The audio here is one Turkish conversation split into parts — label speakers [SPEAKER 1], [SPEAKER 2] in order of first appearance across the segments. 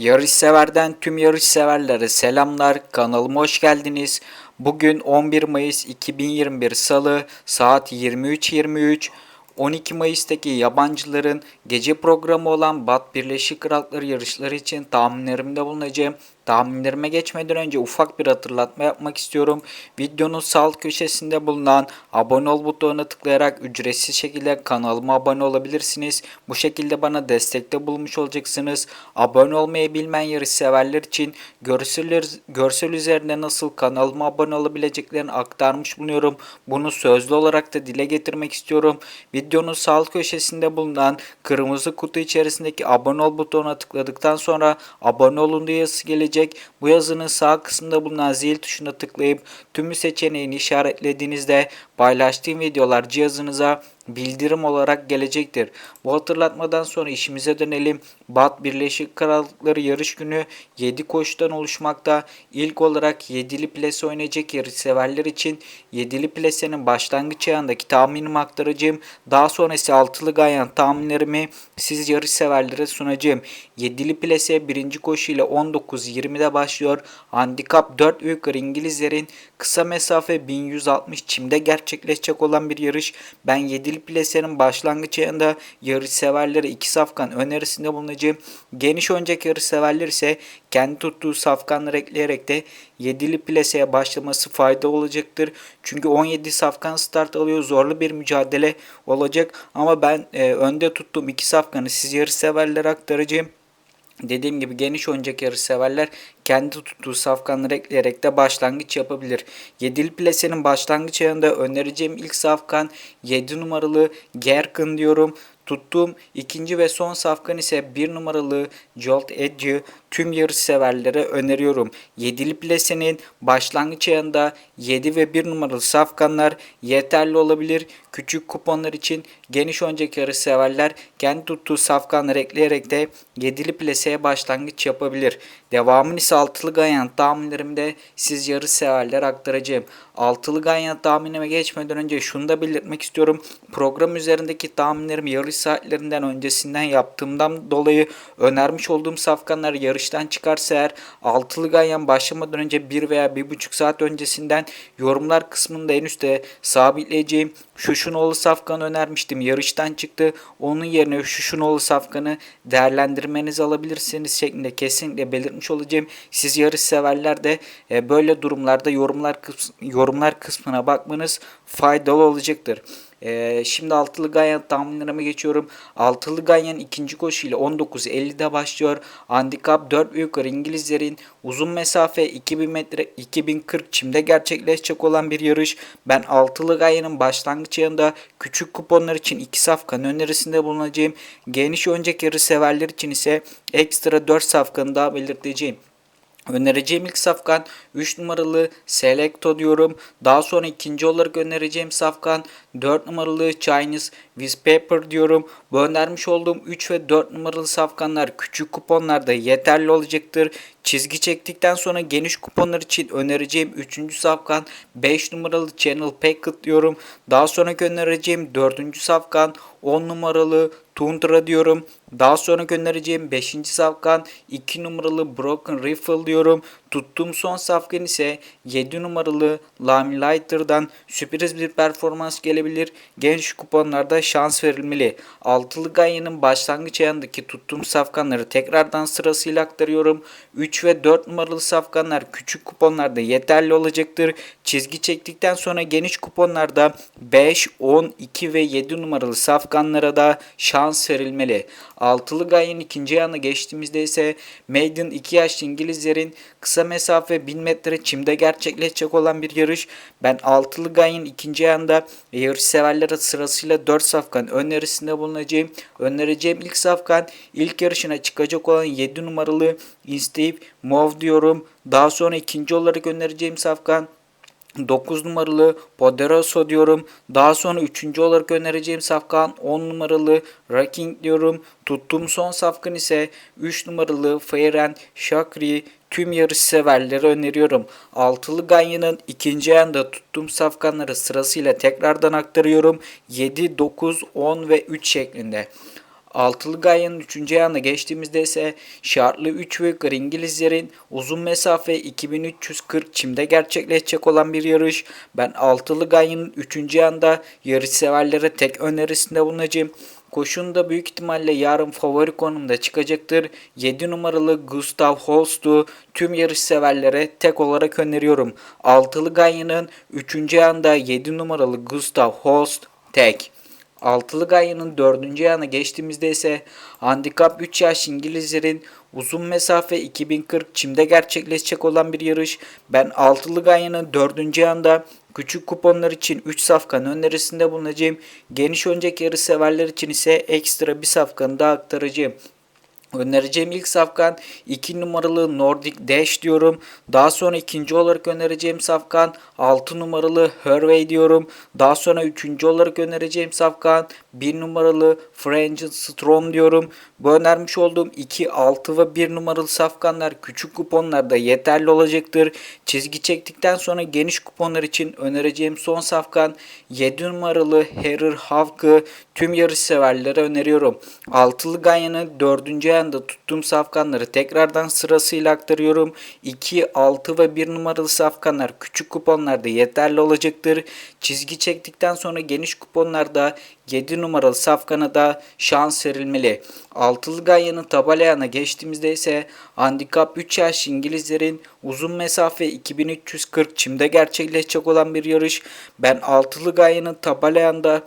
[SPEAKER 1] Yarış severden tüm yarış severlere selamlar. Kanalıma hoş geldiniz. Bugün 11 Mayıs 2021 Salı saat 23.23. 12 Mayıs'taki yabancıların gece programı olan Bat Birleşik Krallıkları yarışları için tahminlerimde bulunacağım. Tahminlerime geçmeden önce ufak bir hatırlatma yapmak istiyorum. Videonun sağ köşesinde bulunan abone ol butonuna tıklayarak ücretsiz şekilde kanalıma abone olabilirsiniz. Bu şekilde bana destekte bulmuş olacaksınız. Abone olmayı bilmeyen yarış severler için görsel, görsel üzerinde nasıl kanalıma abone olabileceklerini aktarmış bulunuyorum. Bunu sözlü olarak da dile getirmek istiyorum. Videonun sağ köşesinde bulunan kırmızı kutu içerisindeki abone ol butonuna tıkladıktan sonra abone olun diye yazısı gelecek. Bu yazının sağ kısmında bulunan zil tuşuna tıklayıp tümü seçeneğini işaretlediğinizde paylaştığım videolar cihazınıza bildirim olarak gelecektir. Bu hatırlatmadan sonra işimize dönelim. Bat Birleşik Krallıkları yarış günü 7 koşudan oluşmakta. İlk olarak 7'li plase oynayacak yarış severler için 7'li plasenin başlangıç ayağındaki tahminimi aktaracağım. Daha sonra ise 6'lı ganyan tahminlerimi siz yarış severlere sunacağım. 7'li plase birinci koşu ile 19-20'de başlıyor. Handikap 4 yukarı İngilizlerin kısa mesafe 1160 çimde gerçekleşecek olan bir yarış. Ben 7'li plasenin başlangıç ayında yarış severlere 2 safkan önerisinde bulunacağım. Geniş oynayacak yarış severler ise kendi tuttuğu safkanları ekleyerek de 7'li plaseye başlaması fayda olacaktır. Çünkü 17 safkan start alıyor. Zorlu bir mücadele olacak. Ama ben e, önde tuttuğum 2 safkanı siz yarış severlere aktaracağım. Dediğim gibi geniş oyuncak yarış severler kendi tuttuğu safkanları ekleyerek de başlangıç yapabilir. Yedili plasenin başlangıç ayında önereceğim ilk safkan 7 numaralı Gerkin diyorum. Tuttuğum ikinci ve son safkan ise 1 numaralı Jolt Edge'ı tüm yarış severlere öneriyorum. Yedili plasenin başlangıç ayında 7 ve 1 numaralı safkanlar yeterli olabilir. Küçük kuponlar için geniş oyuncak yarış severler kendi tuttuğu safkanları ekleyerek de yedili plaseye başlangıç yapabilir. Devamını ise altılı ganyan tahminlerimde siz yarış severler aktaracağım. Altılı ganyan tahminime geçmeden önce şunu da belirtmek istiyorum. Program üzerindeki tahminlerimi yarış saatlerinden öncesinden yaptığımdan dolayı önermiş olduğum safkanlar yarıştan çıkarsa eğer altılı ganyan başlamadan önce 1 veya 1,5 saat öncesinden yorumlar kısmında en üstte sabitleyeceğim Şuşunoğlu Safkan'ı önermiştim. Yarıştan çıktı. Onun yerine Şuşunoğlu Safkan'ı değerlendirmenizi alabilirsiniz şeklinde kesinlikle belirtmiş olacağım. Siz yarış severler de e, böyle durumlarda yorumlar kısmı, yorumlar kısmına bakmanız faydalı olacaktır. Ee, şimdi altılı ganyan tahminlerime geçiyorum. Altılı ganyan ikinci koşu ile 19.50'de başlıyor. Handikap 4 ve yukarı İngilizlerin uzun mesafe 2000 metre 2040 çimde gerçekleşecek olan bir yarış. Ben altılı ganyanın başlangıç yanında küçük kuponlar için iki safkan önerisinde bulunacağım. Geniş önceki yarış severler için ise ekstra 4 safkanı daha belirteceğim. Önereceğim ilk safkan 3 numaralı Selecto diyorum. Daha sonra ikinci olarak önereceğim safkan 4 numaralı Chinese with Paper diyorum. Bu önermiş olduğum 3 ve 4 numaralı safkanlar küçük kuponlarda yeterli olacaktır. Çizgi çektikten sonra geniş kuponlar için önereceğim 3. safkan 5 numaralı Channel Packet diyorum. Daha sonra önereceğim 4. safkan 10 numaralı Tundra diyorum. Daha sonra göndereceğim 5. safkan 2 numaralı Broken Rifle diyorum. Tuttuğum son safkan ise 7 numaralı Lamy Lighter'dan sürpriz bir performans gelebilir. Genç kuponlarda şans verilmeli. Altılı Ganyan'ın başlangıç ayındaki tuttuğum safkanları tekrardan sırasıyla aktarıyorum. 3 ve 4 numaralı safkanlar küçük kuponlarda yeterli olacaktır. Çizgi çektikten sonra geniş kuponlarda 5, 10, 2 ve 7 numaralı safkanlara da şans verilmeli. Altılı Ganyan ikinci ayağına geçtiğimizde ise Maiden 2 yaşlı İngilizlerin kısa mesafe 1000 metre çimde gerçekleşecek olan bir yarış. Ben altılı Ganyan ikinci ayağında yarış severlere sırasıyla 4 safkan önerisinde bulunacağım. Önereceğim ilk safkan ilk yarışına çıkacak olan 7 numaralı Insteve Move diyorum. Daha sonra ikinci olarak önereceğim safkan 9 numaralı Poderoso diyorum. Daha sonra 3. olarak önereceğim safkan 10 numaralı Racking diyorum. Tuttuğum son safkan ise 3 numaralı Fairen Shakri tüm yarış severlere öneriyorum. Altılı Ganyan'ın ikinci ayında tuttuğum safkanları sırasıyla tekrardan aktarıyorum. 7, 9, 10 ve 3 şeklinde. Altılı Gayan'ın 3. ayağına geçtiğimizde ise şartlı 3 ve İngilizlerin uzun mesafe 2340 çimde gerçekleşecek olan bir yarış. Ben Altılı Gayan'ın 3. ayağında yarış severlere tek önerisinde bulunacağım. Koşun da büyük ihtimalle yarın favori konumda çıkacaktır. 7 numaralı Gustav Holst'u tüm yarış severlere tek olarak öneriyorum. Altılı Ganya'nın 3. ayağında 7 numaralı Gustav Holst tek. Altılı Ganya'nın 4. ayağına geçtiğimizde ise handikap 3 yaş İngilizlerin uzun mesafe 2040 çimde gerçekleşecek olan bir yarış. Ben Altılı Ganya'nın 4. ayağında Küçük kuponlar için 3 safkan önerisinde bulunacağım. Geniş önceki yarı severler için ise ekstra bir safkanı daha aktaracağım. Önereceğim ilk safkan 2 numaralı Nordic Dash diyorum. Daha sonra ikinci olarak önereceğim safkan 6 numaralı Hervey diyorum. Daha sonra üçüncü olarak önereceğim safkan 1 numaralı French Strom diyorum. Bu önermiş olduğum 2, 6 ve 1 numaralı safkanlar küçük kuponlarda yeterli olacaktır. Çizgi çektikten sonra geniş kuponlar için önereceğim son safkan 7 numaralı Harrier Havk'ı tüm yarış severlere öneriyorum. Altılı Ganyan'ın 4. ayağında tuttuğum safkanları tekrardan sırasıyla aktarıyorum. 2, 6 ve 1 numaralı safkanlar küçük kuponlarda yeterli olacaktır. Çizgi çektikten sonra geniş kuponlarda 7 numaralı safkana da şans verilmeli. Altılı Ganya'nın tabalayana geçtiğimizde ise handikap 3 yaş İngilizlerin uzun mesafe 2340 çimde gerçekleşecek olan bir yarış. Ben Altılı Ganya'nın tabalayanda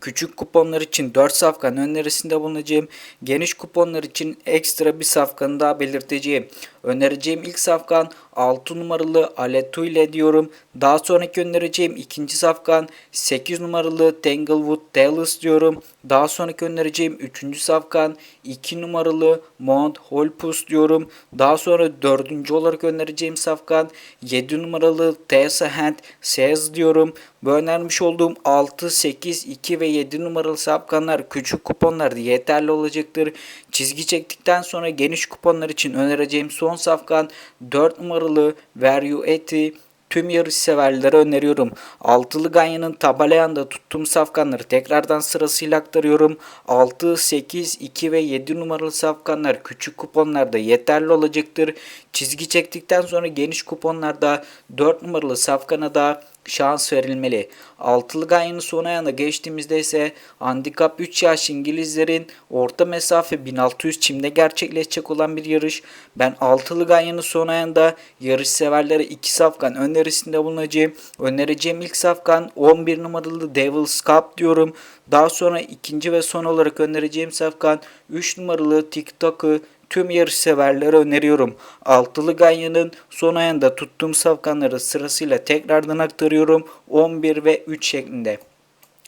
[SPEAKER 1] Küçük kuponlar için 4 safkan önerisinde bulunacağım. Geniş kuponlar için ekstra bir safkanı daha belirteceğim. Önereceğim ilk safkan 6 numaralı Aletu ile diyorum. Daha sonraki önereceğim ikinci safkan 8 numaralı Tanglewood Dallas diyorum. Daha sonraki önereceğim üçüncü safkan 2 numaralı Mount Holpus diyorum. Daha sonra dördüncü olarak önereceğim safkan 7 numaralı Tessa Hand Says diyorum. Bu önermiş olduğum 6, 8, 2 ve 7 numaralı safkanlar küçük kuponlarda yeterli olacaktır. Çizgi çektikten sonra geniş kuponlar için önereceğim son safkan 4 numaralı Variety tüm yarış severlere öneriyorum. Altılı Ganya'nın tabalayanda tuttuğum safkanları tekrardan sırasıyla aktarıyorum. 6, 8, 2 ve 7 numaralı safkanlar küçük kuponlarda yeterli olacaktır. Çizgi çektikten sonra geniş kuponlarda 4 numaralı safkana da şans verilmeli. Altılı Ganyan'ın son ayağına geçtiğimizde ise handikap 3 yaş İngilizlerin orta mesafe 1600 çimde gerçekleşecek olan bir yarış. Ben Altılı Ganyan'ın son ayağında yarış severlere 2 safkan önerisinde bulunacağım. Önereceğim ilk safkan 11 numaralı Devil's Cup diyorum. Daha sonra ikinci ve son olarak önereceğim safkan 3 numaralı TikTok'ı tüm yarış severlere öneriyorum. Altılı Ganya'nın son ayında tuttuğum safkanları sırasıyla tekrardan aktarıyorum. 11 ve 3 şeklinde.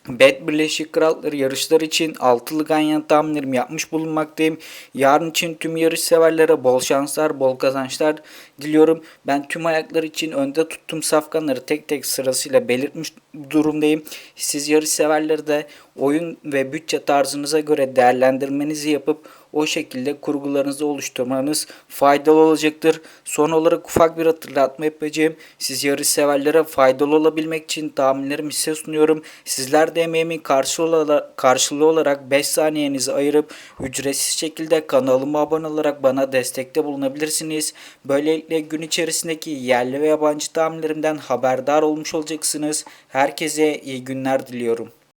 [SPEAKER 1] Bet Birleşik Krallıkları yarışlar için altılı ganyan tahminlerimi yapmış bulunmaktayım. Yarın için tüm yarış severlere bol şanslar, bol kazançlar diliyorum. Ben tüm ayaklar için önde tuttuğum safkanları tek tek sırasıyla belirtmiş durumdayım. Siz yarış severleri de oyun ve bütçe tarzınıza göre değerlendirmenizi yapıp o şekilde kurgularınızı oluşturmanız faydalı olacaktır. Son olarak ufak bir hatırlatma yapacağım. Siz yarış severlere faydalı olabilmek için tahminlerimi size sunuyorum. Sizler de emeğimin karşılığı olarak 5 saniyenizi ayırıp ücretsiz şekilde kanalıma abone olarak bana destekte bulunabilirsiniz. Böylelikle gün içerisindeki yerli ve yabancı tahminlerimden haberdar olmuş olacaksınız. Herkese iyi günler diliyorum.